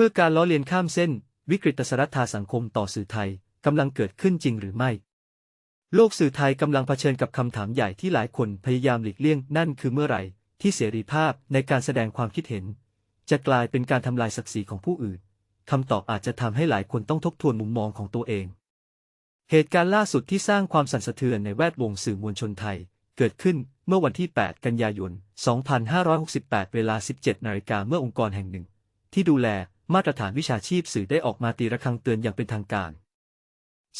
เมื่อการล้อเลียนข้ามเส้น วิกฤตสรัทธาสังคมต่อสื่อไทยกำลังเกิดขึ้นจริงหรือไม่ โลกสื่อไทยกำลังเผชิญกับคำถามใหญ่ที่หลายคนพยายามหลีกเลี่ยงนั่นคือเมื่อไหร่ ที่เสรีภาพในการแสดงความคิดเห็น จะกลายเป็นการทำลายศักดิ์ศรีของผู้อื่นคำตอบอาจจะทำให้หลายคนต้องทบทวนมุมมองของตัวเอง เหตุการณ์ล่าสุดที่สร้างความสั่นสะเทือนในแวดวงสื่อมวลชนไทย เกิดขึ้นเมื่อวันที่ 8 กันยายน 2568 เวลา 17 นาฬิกาเมื่อองค์กรแห่งหนึ่ง ที่ดูแล มาตรฐานวิชาชีพสื่อได้ออกมาตีระฆังเตือนอย่างเป็นทางการ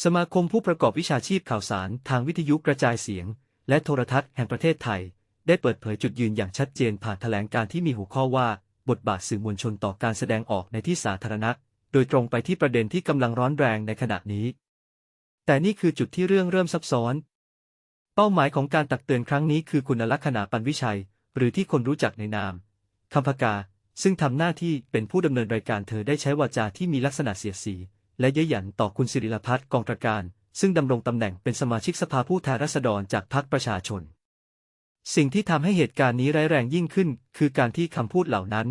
สมาคมผู้ประกอบวิชาชีพข่าวสารทางวิทยุกระจายเสียง และโทรทัศน์แห่งประเทศไทย ได้เปิดเผยจุดยืนอย่างชัดเจนผ่านแถลงการที่มีหัวข้อว่า บทบาทสื่อมวลชนต่อการแสดงออกในที่สาธารณะ โดยตรงไปที่ประเด็นที่กำลังร้อนแรงในขณะนี้ แต่นี่คือจุดที่เรื่องเริ่มซับซ้อน เป้าหมายของการตักเตือนครั้งนี้คือคุณลักษณะปันวิชัย หรือที่คนรู้จักในนามคำพกา ซึ่งทำหน้าที่เป็นผู้ดำเนินรายการเธอได้ใช้วาจาที่มีลักษณะเสียดสี และเย้ยหยันต่อคุณสิริลพัฒน์กองตรการ ซึ่งดำรงตำแหน่งเป็นสมาชิกสภาผู้แทนราษฎรจากพรรคประชาชน สิ่งที่ทำให้เหตุการณ์นี้ร้ายแรงยิ่งขึ้น คือการที่คำพูดเหล่านั้น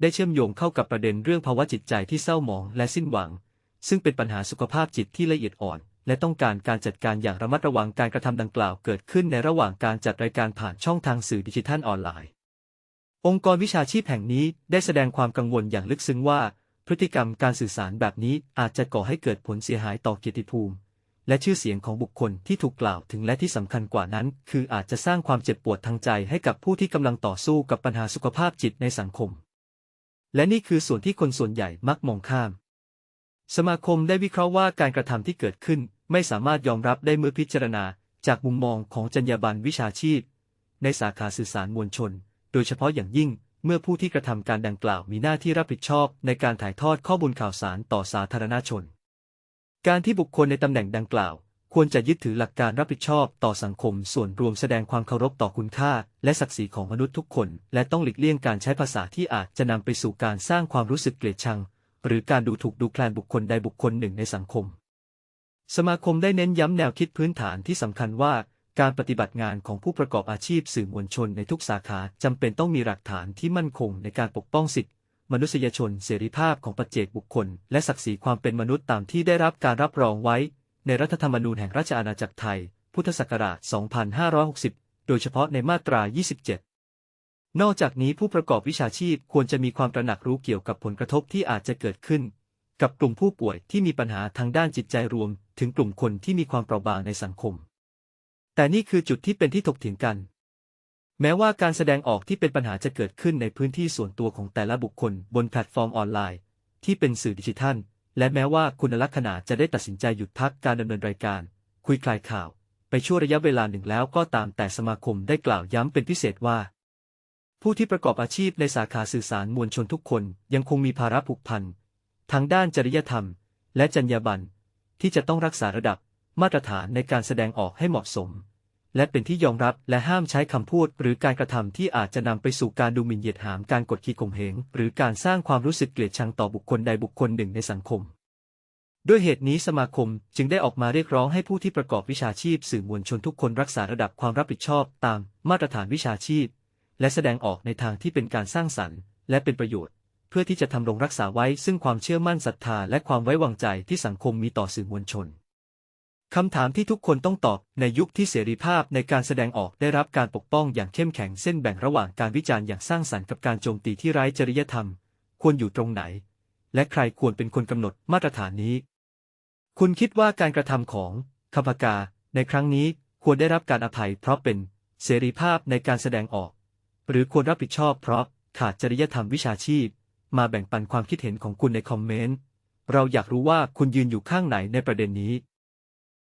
ได้เชื่อมโยงเข้ากับประเด็นเรื่องภาวะจิตใจที่เศร้าหมองและสิ้นหวัง ซึ่งเป็นปัญหาสุขภาพจิตที่ละเอียดอ่อน และต้องการการจัดการอย่างระมัดระวังการกระทำดังกล่าวเกิดขึ้นในระหว่างการจัดรายการผ่านช่องทางสื่อดิจิทัลออนไลน์ องค์กรวิชาชีพแห่งนี้ได้แสดงความกังวลอย่างลึกซึ้งว่า พฤติกรรมการสื่อสารแบบนี้อาจจะก่อให้เกิดผลเสียหายต่อเกียรติภูมิ และชื่อเสียงของบุคคลที่ถูกกล่าวถึงและที่สำคัญกว่านั้น คืออาจจะสร้างความเจ็บปวดทางใจให้กับผู้ที่กำลังต่อสู้กับปัญหาสุขภาพจิตในสังคม และนี่คือส่วนที่คนส่วนใหญ่มักมองข้าม สมาคมได้วิเคราะห์ว่าการกระทำที่เกิดขึ้น ไม่สามารถยอมรับได้เมื่อพิจารณา จากมุมมองของจรรยาบรรณวิชาชีพ ในสาขาสื่อสารมวลชน โดยเฉพาะอย่างยิ่งเมื่อผู้ที่กระทำการดังกล่าวมีหน้าที่รับผิดชอบในการถ่ายทอดข้อมูลข่าวสารต่อสาธารณชน การที่บุคคลในตำแหน่งดังกล่าว ควรจะยึดถือหลักการรับผิดชอบต่อสังคม ส่วนรวมแสดงความเคารพต่อคุณค่า และศักดิ์ศรีของมนุษย์ทุกคน และต้องหลีกเลี่ยงการใช้ภาษาที่อาจจะนำไปสู่การสร้างความรู้สึกเกลียดชัง หรือการดูถูกดูแคลนบุคคลใดบุคคลหนึ่งในสังคม สมาคมได้เน้นย้ำแนวคิดพื้นฐานที่สำคัญว่า การปฏิบัติงานของผู้ประกอบอาชีพสื่อมวลชนในทุกสาขาจำเป็นต้องมีหลักฐานที่มั่นคงในการปกป้องสิทธิมนุษยชนเสรีภาพของปัจเจกบุคคล และศักดิ์ศรีความเป็นมนุษย์ตามที่ได้รับการรับรองไว้ ในรัฐธรรมนูญแห่งราชอาณาจักรไทย พุทธศักราช 2560 โดยเฉพาะในมาตรา 27 นอกจากนี้ผู้ประกอบวิชาชีพควรจะมีความตระหนักรู้เกี่ยวกับผลกระทบที่อาจจะเกิดขึ้น กับกลุ่มผู้ป่วยที่มีปัญหาทางด้านจิตใจรวม ถึงกลุ่มคนที่มีความเปราะบางในสังคม แต่นี่คือจุดที่เป็นที่ถกเถียงกัน แม้ว่าการแสดงออกที่เป็นปัญหาจะเกิดขึ้นในพื้นที่ส่วนตัวของแต่ละบุคคลบนแพลตฟอร์มออนไลน์ ที่เป็นสื่อดิจิทัล และแม้ว่าคุณลักษณะจะได้ตัดสินใจหยุดพักการดำเนินรายการ คุยคลายข่าว ไปช่วระยะเวลาหนึ่งแล้วก็ตามแต่สมาคมได้กล่าวย้ำเป็นพิเศษว่า ผู้ที่ประกอบอาชีพในสาขาสื่อสารมวลชนทุกคนยังคงมีภาระผูกพันทางด้านจริยธรรม และจรรยาบรรณที่จะต้องรักษาระดับ มาตรฐานในการแสดงออกให้เหมาะสม และเป็นที่ยอมรับและห้ามใช้คำพูดหรือการกระทำที่อาจจะนำไปสู่การดูหมิ่นเหยียดหามการกดขี่ข่มเหงหรือการสร้างความรู้สึกเกลียดชังต่อบุคคลใดบุคคลหนึ่งในสังคมด้วยเหตุนี้สมาคมจึงได้ออกมาเรียกร้องให้ผู้ที่ประกอบวิชาชีพสื่อมวลชนทุกคนรักษาระดับความรับผิดชอบตามมาตรฐานวิชาชีพ และแสดงออกในทางที่เป็นการสร้างสรรค์ และเป็นประโยชน์ เพื่อที่จะทำรงรักษาไว้ซึ่งความเชื่อมั่นศรัทธาและความไว้วางใจที่สังคมมีต่อสื่อมวลชน คำถามที่ทุกคนต้องตอบในยุคที่เสรีภาพในการแสดงออกได้รับการปกป้องอย่างเข้มแข็งเส้นแบ่งระหว่างการวิจารณ์อย่างสร้างสรรค์กับการโจมตีที่ไร้จริยธรรม ควรอยู่ตรงไหน และใครควรเป็นคนกำหนดมาตรฐานนี้ คุณคิดว่าการกระทำของคำพกา ในครั้งนี้ควรได้รับการอภัยเพราะเป็นเสรีภาพในการแสดงออก หรือควรรับผิดชอบเพราะขาดจริยธรรมวิชาชีพ มาแบ่งปันความคิดเห็นของคุณในคอมเมนต์เราอยากรู้ว่าคุณยืนอยู่ข้างไหนในประเด็นนี้